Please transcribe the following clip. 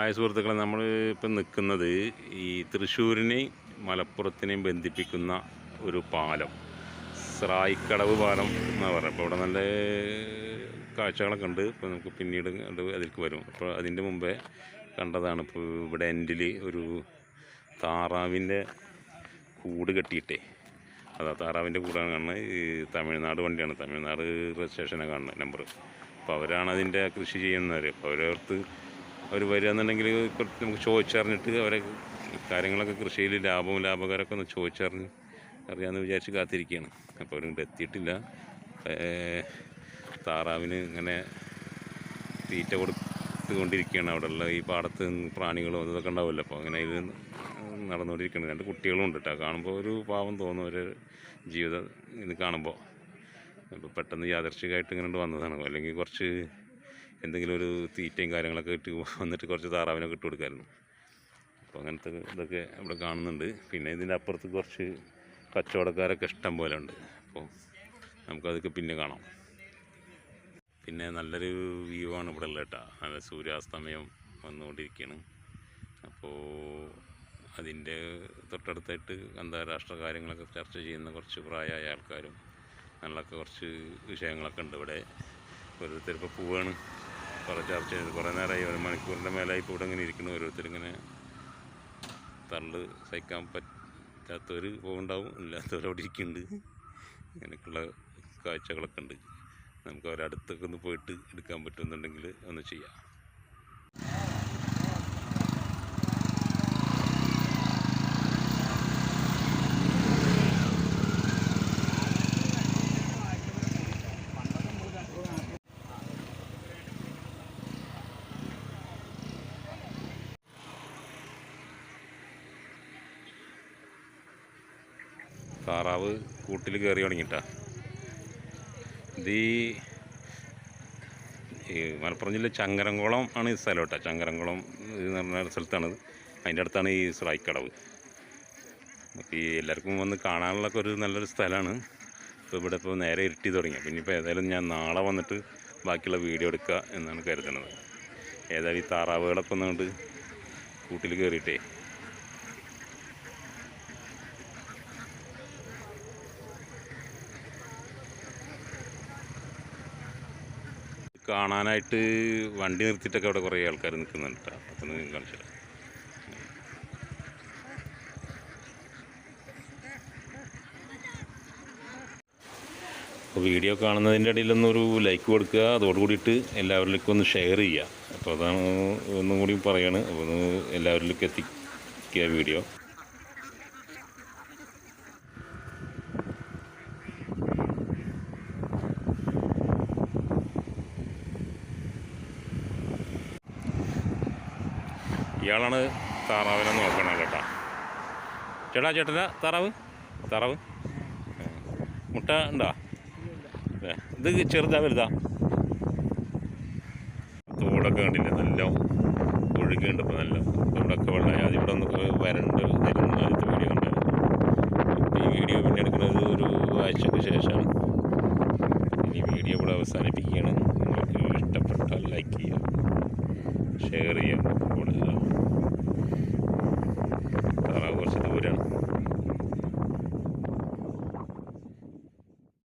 ആയ സുഹൃത്തുക്കളെ നമ്മൾ ഇപ്പം നിൽക്കുന്നത് ഈ തൃശ്ശൂരിനെയും മലപ്പുറത്തിനെയും ബന്ധിപ്പിക്കുന്ന ഒരു പാലം സ്രായിക്കടവ് പാലം എന്നാണ് പറയുന്നത് അപ്പോൾ ഇവിടെ നല്ല കാഴ്ചകളൊക്കെ ഉണ്ട്. ഇപ്പോൾ നമുക്ക് പിന്നീട് അത് അതിലേക്ക് വരും. അപ്പോൾ അതിന്റെ മുമ്പേ കണ്ടതാണ് ഇപ്പോൾ ഇവിടെ എൻഡിൽ ഒരു താറാവിന്റെ കൂട് കെട്ടിയിട്ടേ. അതാ താറാവിന്റെ കൂടാണ് കാണുന്നത്. ഈ തമിഴ്നാട് വണ്ടിയാണ്. തമിഴ്നാട് രജിസ്ട്രേഷനാണ് കാണുന്നത് നമ്പർ അപ്പോൾ അവരാണ് അതിന്റെ കൃഷി ചെയ്യുന്നവർ അപ്പോൾ അവരടുത്ത് അവർ വരികയെന്നുണ്ടെങ്കിൽ നമുക്ക് ചോദിച്ചറിഞ്ഞിട്ട് അവരെ കാര്യങ്ങളൊക്കെ കൃഷിയിൽ ലാഭവും ലാഭകരമൊക്കെ ഒന്ന് ചോദിച്ചറിഞ്ഞ് അറിയാമെന്ന് വിചാരിച്ച് കാത്തിരിക്കുകയാണ്. അപ്പോൾ അവരിങ്ങോട്ട് എത്തിയിട്ടില്ല. താറാവിന് ഇങ്ങനെ തീറ്റ കൊടുത്തുകൊണ്ടിരിക്കുകയാണ് അവിടെയുള്ള ഈ പാടത്ത് പ്രാണികളും അതൊക്കെ ഉണ്ടാവുമല്ലോ. അപ്പോൾ അങ്ങനെ ഇത് നടന്നുകൊണ്ടിരിക്കുന്നത് രണ്ട് കുട്ടികളും ഉണ്ട് കേട്ടോ. കാണുമ്പോൾ ഒരു പാവം തോന്നും ഒരു ജീവിതം ഇത് കാണുമ്പോൾ. അപ്പോൾ പെട്ടെന്ന് യാദർശികമായിട്ട് ഇങ്ങനെ വന്നതാണ്. അല്ലെങ്കിൽ കുറച്ച് എന്തെങ്കിലും ഒരു തീറ്റയും കാര്യങ്ങളൊക്കെ ഇട്ട് വന്നിട്ട് കുറച്ച് താറാവിനൊക്കെ ഇട്ട് കൊടുക്കായിരുന്നു. അപ്പോൾ അങ്ങനത്തെ ഇതൊക്കെ ഇവിടെ കാണുന്നുണ്ട്. പിന്നെ ഇതിന്റെ അപ്പുറത്ത് കുറച്ച് കച്ചവടക്കാരൊക്കെ ഇഷ്ടം പോലെ ഉണ്ട്. അപ്പോൾ നമുക്കതൊക്കെ പിന്നെ കാണാം. പിന്നെ നല്ലൊരു വ്യൂ ആണ് ഇവിടെ ഉള്ളത് കേട്ടോ. നല്ല സൂര്യാസ്തമയം വന്നുകൊണ്ടിരിക്കുകയാണ്. അപ്പോൾ അതിന്റെ തൊട്ടടുത്തായിട്ട് അന്താരാഷ്ട്ര കാര്യങ്ങളൊക്കെ ചർച്ച ചെയ്യുന്ന കുറച്ച് പ്രായമായ ആൾക്കാരും നല്ല കുറച്ച് വിഷയങ്ങളൊക്കെ ഉണ്ട് ഇവിടെ. ഓരോരുത്തർ ഇപ്പോൾ പോവാണ്. കുറേ ചർച്ച ചെയ്ത്. കുറേ നേരമായി ഒരു മണിക്കൂറിന്റെ മേലായി ഇപ്പോൾ ഇവിടെ ഇങ്ങനെ ഇരിക്കുന്നു. ഓരോരുത്തരിങ്ങനെ തള്ള് സഹിക്കാൻ പറ്റാത്തവർ പോകുന്നുണ്ടാവും ഇല്ലാത്തവർ അവിടെ ഇരിക്കുന്നുണ്ട്. ഇങ്ങനെയൊക്കെയുള്ള കാഴ്ചകളൊക്കെ ഉണ്ട്. നമുക്ക് അവരടുത്തൊക്കെ ഒന്ന് പോയിട്ട് എടുക്കാൻ പറ്റുമെന്നുണ്ടെങ്കിൽ ഒന്ന് ചെയ്യാം. താറാവ് കൂട്ടിൽ കയറി തുടങ്ങിയിട്ടാ ഇത് ഈ മലപ്പുറം ജില്ല ചങ്കരംകുളം ആണ് ഈ സ്ഥലം കേട്ടോ. ചങ്കരംകുളം എന്ന് പറഞ്ഞ സ്ഥലത്താണ് അതിന്റെ അടുത്താണ് ഈ സ്രായിക്കടവ് അപ്പോൾ ഈ എല്ലാവർക്കും വന്ന് കാണാനുള്ളൊക്കെ ഒരു നല്ലൊരു സ്ഥലമാണ്. ഇപ്പോൾ ഇവിടെ ഇപ്പോൾ നേരെ ഇരുട്ടി തുടങ്ങി. പിന്നെ ഇപ്പോൾ ഏതായാലും ഞാൻ നാളെ വന്നിട്ട് ബാക്കിയുള്ള വീഡിയോ എടുക്കുക എന്നാണ് കരുതുന്നത്. ഏതായാലും ഈ താറാവുകളൊക്കെ ഒന്നുകൊണ്ട് കൂട്ടിൽ കയറിയിട്ടേ കാണാനായിട്ട് വണ്ടി നിർത്തിയിട്ടൊക്കെ അവിടെ കുറേ ആൾക്കാർ നിൽക്കുന്നുണ്ട് കേട്ടോ. അപ്പോൾ ഒന്ന് കാണിച്ചു അപ്പോൾ വീഡിയോ കാണുന്നതിന്റെ ഇടയിലൊന്നും ഒരു ലൈക്ക് കൊടുക്കുക. അതോട് കൂടിയിട്ട് എല്ലാവരിലേക്കും ഒന്ന് ഷെയർ ചെയ്യുക. അപ്പോൾ അതാണ് ഒന്നും കൂടി പറയാണ്. അപ്പോൾ ഒന്ന് എല്ലാവരിലേക്കും എത്തിക്കുക വീഡിയോ. ഇയാളാണ് താറാവിനെ നോക്കണം കേട്ടോ. ചേട്ടാ ചേട്ടനാ താറാവ്? താറാവ്. മുട്ട ഉണ്ടോ? ഇത് ചെറുതാ വലുതാ? തോടൊക്കെ കണ്ടില്ലേ? നല്ല ഒഴുകിയുണ്ട് ഇപ്പോൾ നല്ല തോടൊക്കെ വെള്ളം അത് ഇവിടെ ഒന്ന് വരണ്ട് തരുന്ന ആദ്യത്തെ വീഡിയോ കണ്ടായിരുന്നു. ഈ വീഡിയോ പിന്നെ എടുക്കുന്നത് ഒരു ആഴ്ചക്ക് ശേഷമാണ് ഇനി വീഡിയോ ഇവിടെ അവസാനിപ്പിക്കുകയാണ്. നിങ്ങൾക്ക് ഇഷ്ടപ്പെട്ടാൽ ലൈക്ക് ചെയ്യുക. ഷെയർ ചെയ്യാം കൂടുതൽ